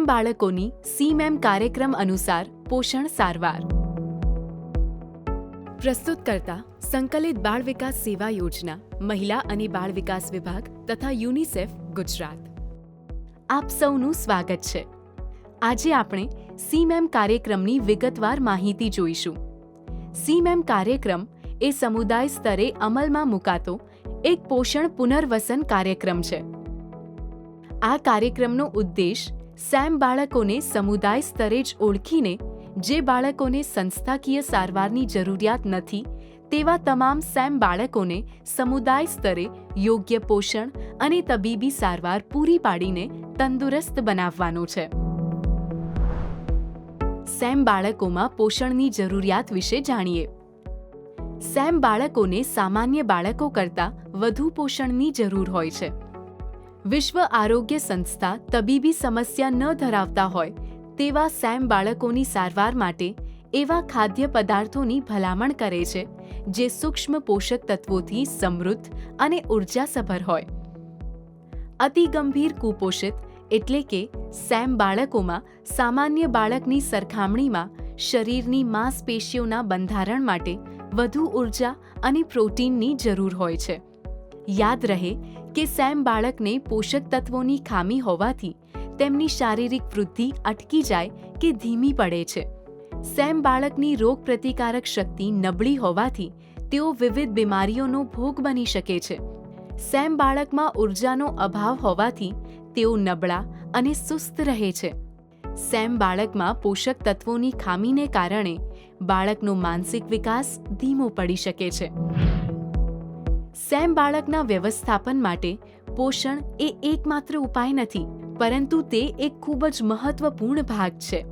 Same બાળકોની સીમેમ કાર્યક્રમ અનુસાર પોષણ સારવાર. પ્રસ્તુત કરતા સંકલિત બાળ વિકાસ સેવા યોજના, મહિલા અને બાળ વિકાસ વિભાગ તથા યુનિસેફ ગુજરાત. આપ સૌનું સ્વાગત છે. આજે આપણે સીમેમ કાર્યક્રમની વિગતવાર માહિતી જોઈશું. સીમેમ કાર્યક્રમ એ સમુદાય સ્તરે અમલમાં મુકાતો એક પોષણ પુનર્વસન કાર્યક્રમ છે. આ કાર્યક્રમનો ઉદ્દેશ સેમ બાળકોને સમુદાય સ્તરે જ ઓળખીને, જે બાળકોને સંસ્થાકીય સારવારની જરૂરિયાત નથી, તેવા તમામ સેમ બાળકોને સમુદાય સ્તરે યોગ્ય પોષણ અને તબીબી સારવાર પૂરી પાડીને તંદુરસ્ત બનાવવાનો છે. સેમ બાળકોમાં પોષણની જરૂરિયાત વિશે જાણીએ. સેમ બાળકોને સામાન્ય બાળકો કરતાં વધુ પોષણની જરૂર હોય છે. વિશ્વ આરોગ્ય સંસ્થા તબીબી સમસ્યા ન ધરાવતા હોય તેવા સેમ બાળકોની સારવાર માટે એવા ખાદ્ય પદાર્થોની ભલામણ કરે છે, જે સૂક્ષ્મ પોષક તત્વોથી સમૃદ્ધ અને ઉર્જાસભર હોય. અતિ ગંભીર કુપોષિત એટલે કે સેમ બાળકોમાં સામાન્ય બાળકની સરખામણીમાં શરીરની માંસપેશીઓના બંધારણ માટે વધુ ઊર્જા અને પ્રોટીનની જરૂર હોય છે. યાદ રહે કે સેમ બાળકને પોષક તત્વોની ખામી હોવાથી તેમની શારીરિક વૃદ્ધિ અટકી જાય કે ધીમી પડે છે. સેમ બાળકની રોગપ્રતિકારક શક્તિ નબળી હોવાથી તેઓ વિવિધ બીમારીઓનો ભોગ બની શકે છે. સેમ બાળકમાં ઉર્જાનો અભાવ હોવાથી તેઓ નબળા અને સુસ્ત રહે છે. સેમ બાળકમાં પોષક તત્વોની ખામીને કારણે બાળકનો માનસિક વિકાસ ધીમો પડી શકે છે. સેમ બાળકના વ્યવસ્થાપન માટે પોષણ એ એકમાત્ર ઉપાય નથી, પરંતુ તે એક ખૂબ જ મહત્વપૂર્ણ ભાગ છે.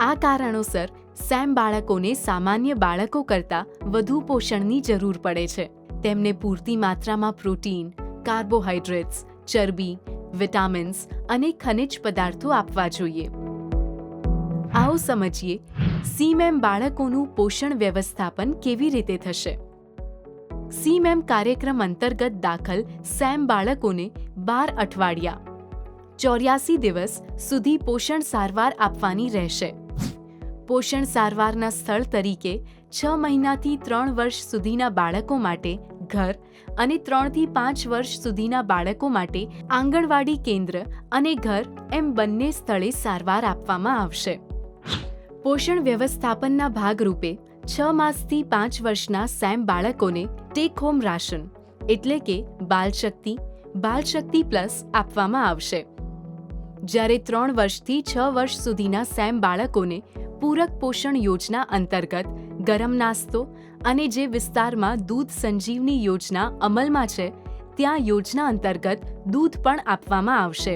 આ કારણોસર સેમ બાળકોને સામાન્ય બાળકો કરતાં વધુ પોષણની જરૂર પડે છે. તેમને પૂરતી માત્રામાં પ્રોટીન કાર્બોહાઈડ્રેટ્સ ચરબી, વિટામિન્સ અને ખનિજ પદાર્થો આપવા જોઈએ. આવો સમજીએ સીમેમ બાળકોનું પોષણ વ્યવસ્થાપન કેવી રીતે થશે? સીમેમ કાર્યક્રમ અંતર્ગત દાખલ સેમ બાળકોને બાર અઠવાડિયા. ચોર્યાસી દિવસ સુધી પોષણ સારવાર આપવાની રહેશે. પોષણ સારવારના સ્થળ તરીકે છ મહિનાથી ત્રણ વર્ષ સુધીના બાળકો માટે ઘર અને ત્રણથી પાંચ વર્ષ સુધીના બાળકો માટે આંગણવાડી કેન્દ્ર અને ઘર એમ બંને સ્થળે સારવાર આપવામાં આવશે. પોષણ વ્યવસ્થાપનના ભાગરૂપે છ માસથી પાંચ વર્ષના સેમ બાળકોને ટેક હોમ રાશન, એટલે કે બાલશક્તિ બાલશક્તિ પ્લસ આપવામાં આવશે. જ્યારે ત્રણ વર્ષથી છ વર્ષ સુધીના સેમ બાળકોને પૂરક પોષણ યોજના અંતર્ગત ગરમ નાસ્તો અને જે વિસ્તારમાં દૂધ સંજીવની યોજના અમલમાં છે, ત્યાં યોજના અંતર્ગત દૂધ પણ આપવામાં આવશે.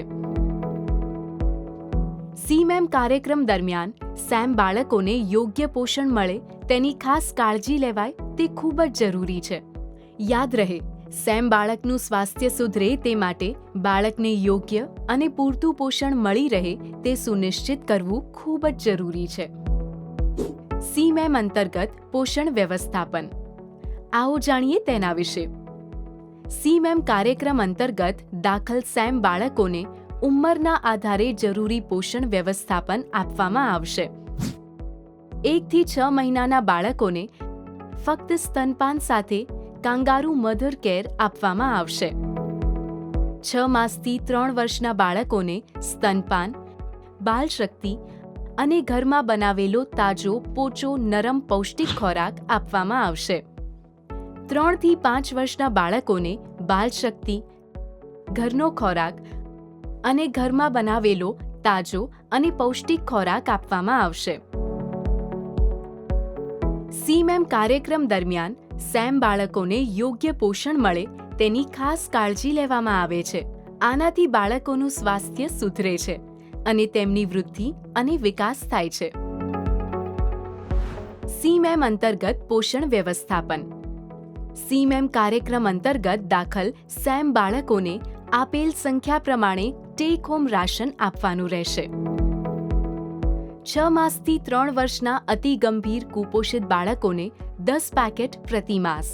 સીમેમ કાર્યક્રમ દરમિયાન સેમ બાળકોને યોગ્ય પોષણ મળે તેની ખાસ કાળજી લેવાય તે ખૂબ જ જરૂરી છે. યાદ રહે, સેમ બાળકનું સ્વાસ્થ્ય સુધરે તે માટે બાળકને યોગ્ય અને પૂરતું પોષણ મળી રહે તે સુનિશ્ચિત કરવું ખૂબ જ જરૂરી છે. સીમેમ અંતર્ગત પોષણ વ્યવસ્થાપન. આવો જાણીએ તેના વિશે. સીમેમ કાર્યક્રમ અંતર્ગત દાખલ સેમ બાળકોને ઉંમરના આધારે જરૂરી પોષણ વ્યવસ્થાપન આપવામાં આવશે. એકથી છ મહિનાના બાળકોને ફક્ત સ્તનપાન સાથે કાંગારુ મધર કેર આપવામાં આવશે. છ માસથી ત્રણ વર્ષના બાળકોને સ્તનપાન બાલશક્તિ અને ઘરમાં બનાવેલો તાજો, પોચો, નરમ પૌષ્ટિક ખોરાક આપવામાં આવશે. ત્રણથી પાંચ વર્ષના બાળકોને બાલશક્તિ ઘરનો ખોરાક અને ઘરમાં બનાવેલો તાજો અને પૌષ્ટિક ખોરાક આપવામાં આવશે. સીમેમ કાર્યક્રમ દરમિયાન સેમ બાળકોને યોગ્ય પોષણ મળે તેની ખાસ કાળજી લેવામાં આવે છે. આનાથી બાળકોનું સ્વાસ્થ્ય સુધરે છે અને તેમની વૃદ્ધિ અને વિકાસ થાય છે. સીમેમ અંતર્ગત પોષણ વ્યવસ્થાપન. સીમેમ કાર્યક્રમ અંતર્ગત દાખલ સેમ બાળકોને આપેલ સંખ્યા પ્રમાણે ટેક હોમ રાશન આપવાનું રહેશે. છ માસથી ત્રણ વર્ષના અતિ ગંભીર કુપોષિત બાળકોને દસ પેકેટ પ્રતિ માસ.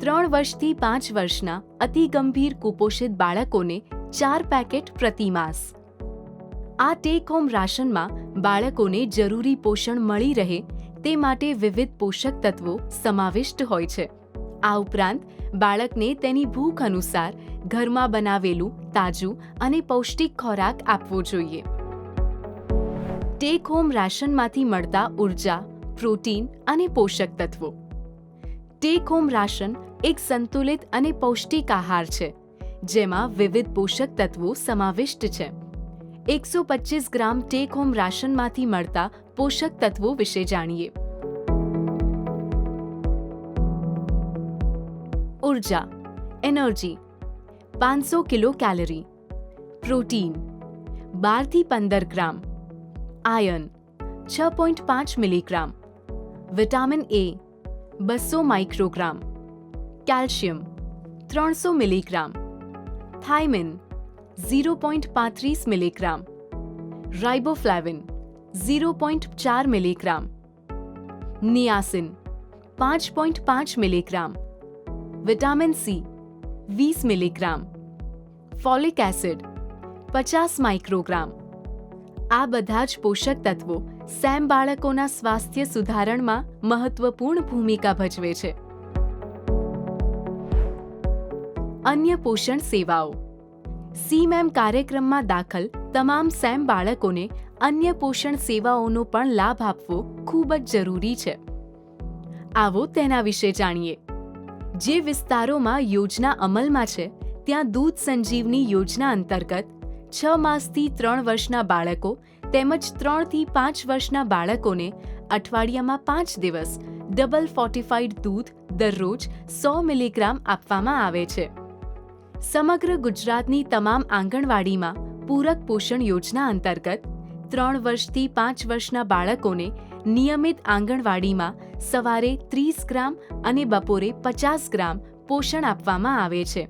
ત્રણ વર્ષથી પાંચ વર્ષના અતિ ગંભીર કુપોષિત બાળકોને ચાર પેકેટ પ્રતિ માસ. આ ટેક હોમ રાશનમાં બાળકોને જરૂરી પોષણ મળી રહે તે માટે વિવિધ પોષક તત્વો સમાવિષ્ટ હોય છે. આ ઉપરાંત, બાળકને તેની ભૂખ અનુસાર ઘરમાં બનાવેલું તાજું અને પૌષ્ટિક ખોરાક આપવો જોઈએ. ટેક હોમ રાશનમાંથી મળતા ઊર્જા, પ્રોટીન અને પોષક તત્વો. ટેક હોમ રાશન એક સંતુલિત અને પૌષ્ટિક આહાર છે, જેમાં વિવિધ પોષક તત્વો સમાવિષ્ટ છે. એકસો પચીસ ગ્રામ ટેક હોમ રાશનમાંથી મળતા પોષક તત્વો વિશે જાણીએ. ઊર્જા, એનર્જી, પાંચસો કિલો કેલરી. પ્રોટીન બારથી પંદર ગ્રામ. આયર્ન છ પોઈન્ટ પાંચ મિલીગ્રામ વિટામિન એ બસો માઇક્રોગ્રામ કેલ્શિયમ ત્રણસો મિલીગ્રામ થાઇમિન ઝીરો પોઈન્ટ પાંત્રીસ મિલીગ્રામ રાઇબોફ્લેવિન ઝીરો પોઈન્ટ ચાર મિલીગ્રામ નિયાસિન પાંચ પોઈન્ટ પાંચ મિલીગ્રામ વિટામિન સી વીસ મિલીગ્રામ ફોલિક એસિડ પચાસ માઇક્રોગ્રામ આ બધા જ પોષક તત્વો સેમ બાળકોના સ્વાસ્થ્ય સુધારણમાં મહત્વપૂર્ણ ભૂમિકા ભજવે છે. અન્ય પોષણ સેવાઓ. સીમેમ કાર્યક્રમમાં દાખલ તમામ સેમ બાળકોને અન્ય પોષણ સેવાઓનો પણ લાભ આપવો ખૂબ જ જરૂરી છે. આવો તેના વિશે જાણીએ. જે વિસ્તારોમાં યોજના અમલમાં છે, ત્યાં દૂધ સંજીવની યોજના અંતર્ગત છ માસથી ત્રણ વર્ષના બાળકો તેમજ ત્રણથી પાંચ વર્ષના બાળકોને અઠવાડિયામાં પાંચ દિવસ ડબલ ફોર્ટિફાઈડ દૂધ દરરોજ સો મિલીગ્રામ આપવામાં આવે છે. સમગ્ર ગુજરાતની તમામ આંગણવાડીમાં પૂરક પોષણ યોજના અંતર્ગત ત્રણ વર્ષથી પાંચ વર્ષના બાળકોને નિયમિત આંગણવાડીમાં સવારે ત્રીસ ગ્રામ અને બપોરે પચાસ ગ્રામ પોષણ આપવામાં આવે છે.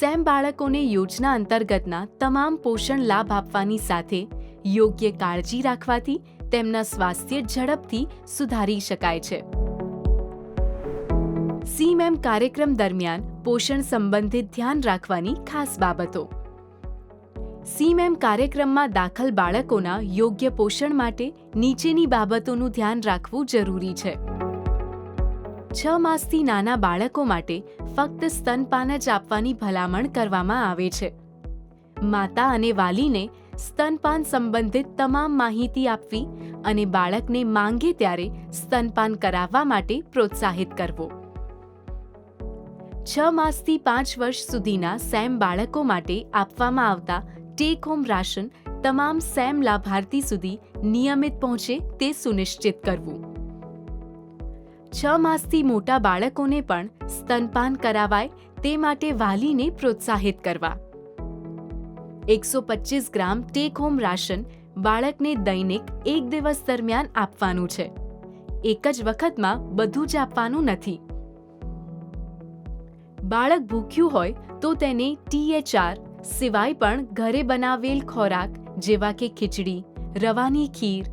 સેમ બાળકોને યોજના અંતર્ગતના તમામ પોષણ લાભ આપવાની સાથે યોગ્ય કાળજી રાખવાથી તેમના સ્વાસ્થ્ય ઝડપથી સુધારી શકાય છે. સીમેમ કાર્યક્રમ દરમિયાન પોષણ સંબંધિત ધ્યાન રાખવાની ખાસ બાબતો. સીમેમ કાર્યક્રમમાં દાખલ બાળકોના યોગ્ય પોષણ માટે નીચેની બાબતોનું ધ્યાન રાખવું જરૂરી છે. છ માસથી નાના બાળકો માટે ફક્ત સ્તનપાન જ આપવાની ભલામણ કરવામાં આવે છે. માતા અને વાલીને સ્તનપાન સંબંધિત તમામ માહિતી આપવી અને બાળકને માંગે ત્યારે સ્તનપાન કરાવવા માટે પ્રોત્સાહિત કરવો. છ માસથી પાંચ વર્ષ સુધીના સેમ બાળકો માટે આપવામાં આવતા ટેક હોમ રાશન તમામ સેમ લાભાર્થી સુધી નિયમિત પહોંચે તે સુનિશ્ચિત કરવું. છ માસથી મોટા બાળકોને પણ સ્તનપાન કરાવાય તે માટે વાલીને પ્રોત્સાહિત કરવા. એકસો પચીસ ગ્રામ ટેક હોમ રાશન બાળકને દૈનિક એક દિવસ દરમિયાન આપવાનું છે. એક જ વખતમાં બધું જ આપવાનું નથી. બાળક ભૂખ્યું હોય તો તેને ટીએચઆર સિવાય પણ ઘરે બનાવેલ ખોરાક જેવા કે ખીચડી, રવાની ખીર,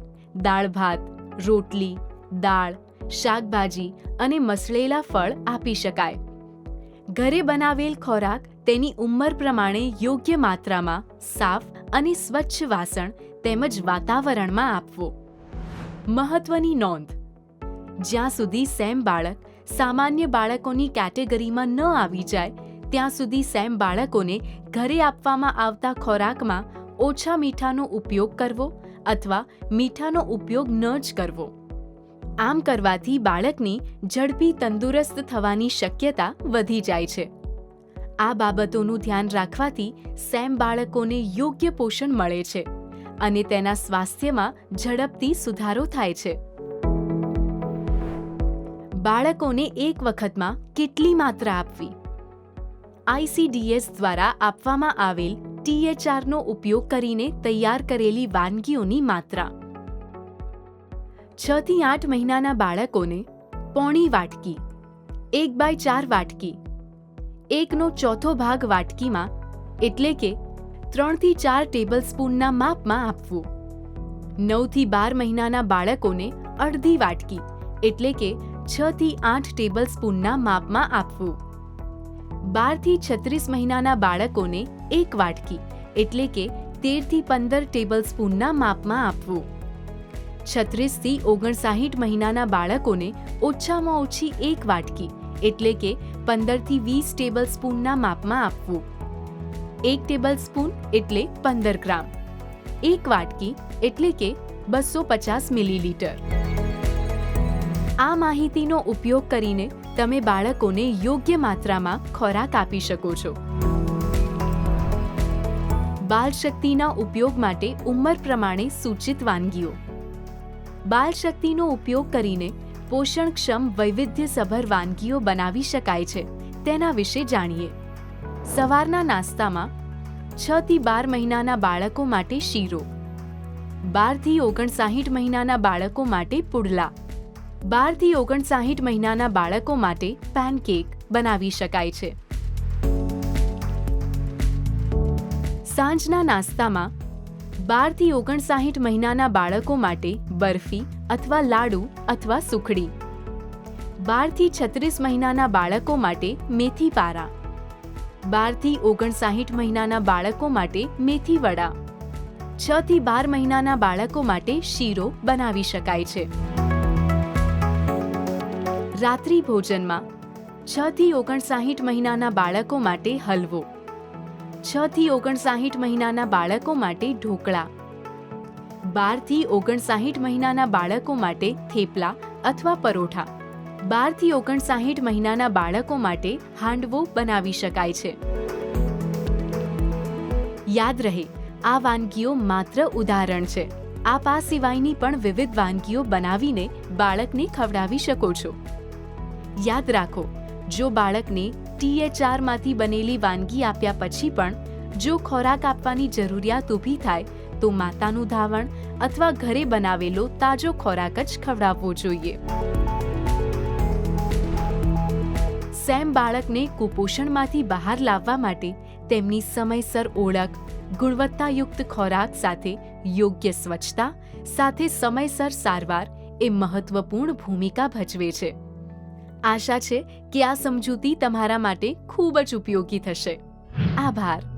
દાળ ભાત, રોટલી, દાળ શાકભાજી અને મસળેલા ફળ આપી શકાય. ઘરે બનાવેલ ખોરાક તેની ઉંમર પ્રમાણે યોગ્ય માત્રામાં સાફ અને સ્વચ્છ વાસણ તેમજ વાતાવરણમાં આપવો. મહત્વની નોંધ. જ્યાં સુધી સેમ બાળક સામાન્ય બાળકોની કેટેગરીમાં ન આવી જાય, ત્યાં સુધી સેમ બાળકોને ઘરે આપવામાં આવતા ખોરાકમાં ઓછા મીઠાનો ઉપયોગ કરવો અથવા મીઠાનો ઉપયોગ ન જ કરવો. આમ કરવાથી બાળકની ઝડપી તંદુરસ્ત થવાની શક્યતા વધી જાય છે. આ બાબતોનું ધ્યાન રાખવાથી સેમ બાળકોને યોગ્ય પોષણ મળે છે અને તેના સ્વાસ્થ્યમાં ઝડપથી સુધારો થાય છે. બાળકોને એક વખતમાં કેટલી માત્રા આપવી? આઈસીડીએસ દ્વારા આપવામાં આવેલ ટીએચઆરનો ઉપયોગ કરીને તૈયાર કરેલી વાનગીઓની માત્રા. છ થી આઠ મહિનાના બાળકોને પોણી વાટકી, એક બાય ચાર વાટકી, એકનો ચોથો ભાગ વાટકીમાં એટલે કે ત્રણથી ચાર ટેબલ સ્પૂનના માપમાં આપવું. નવથી બાર મહિનાના બાળકોને અડધી વાટકી એટલે કે છ થી આઠ ટેબલ સ્પૂનના માપમાં આપવું. બારથી છત્રીસ મહિનાના બાળકોને એક વાટકી એટલે કે તેરથી પંદર ટેબલ સ્પૂનના માપમાં આપવું. છત્રીસથી ઓગણસાહીઠ મહિનાના બાળકોને ઓછામાં ઓછી એક વાટકી, એટલે કે પંદરથી વીસ ટેબલ સ્પૂનના માપમાં આપવું. એક ટેબલ સ્પૂન એટલે પંદર ગ્રામ. એક વાટકી એટલે કે બસો પચાસ મિલીલીટર. આ માહિતીનો ઉપયોગ કરીને તમે બાળકોને યોગ્ય માત્રામાં ખોરાક આપી શકો છો. બાળશક્તિના ઉપયોગ માટે ઉંમર પ્રમાણે સૂચિત વાનગીઓ. બાળશક્તિનો ઉપયોગ કરીને પોષણક્ષમ વૈવિધ્યસભર વાનગીઓ બનાવી શકાય છે, તેના વિશે જાણીએ. સવારના નાસ્તામાં છ થી બાર મહિનાના બાળકો માટે શીરો બારથી ઓગણસાહીઠ મહિનાના બાળકો માટે પુડલા બારથી ઓગણસાહીઠ મહિનાના બાળકો માટે પેનકેક બનાવી શકાય છે. સાંજના નાસ્તામાં બારથી ઓગણસાહીઠ મહિનાના બાળકો માટે બરફી અથવા લાડુ અથવા સુખડી. બારથી છત્રીસ મહિનાના બાળકો માટે મેથી પારા બારથી ઓગણસાહીઠ મહિનાના બાળકો માટે મેથી વડા છ થી બાર મહિનાના બાળકો માટે શીરો બનાવી શકાય છે. રાત્રિ ભોજનમાં છ થી ઓગણસાહીઠ મહિનાના બાળકો માટે હલવો. છ થી ઓગણસાહીઠ મહિનાના બાળકો માટે ઢોકળા. બારથી ઓગણસાહીઠ મહિનાના બાળકો માટે થેપલા અથવા પરોઠા. બારથી ઓગણસાહીઠ મહિનાના બાળકો માટે હાંડવો બનાવી શકાય છે. યાદ રહે, આ વાનગીઓ માત્ર ઉદાહરણ છે. આપ આ સિવાયની પણ વિવિધ વાનગીઓ બનાવીને બાળકને ખવડાવી શકો છો. યાદ રાખો જો બાળકને ટીએચઆરમાંથી બનેલી વાનગી આપ્યા પછી પણ જો ખોરાક આપવાની જરૂરિયાત ઊભી થાય, તો માતાનું ધાવણ અથવા ઘરે બનાવેલો તાજો ખોરાક જ ખવડાવવો જોઈએ. સેમ બાળકને કુપોષણમાંથી બહાર લાવવા માટે તેમની સમયસર ઓળખ, ગુણવત્તાયુક્ત ખોરાક સાથે યોગ્ય સ્વચ્છતા, સાથે સમયસર સારવાર એ મહત્વપૂર્ણ ભૂમિકા ભજવે છે. આશા છે કે આ સમજૂતી તમારા માટે ખૂબ જ ઉપયોગી થશે. આભાર.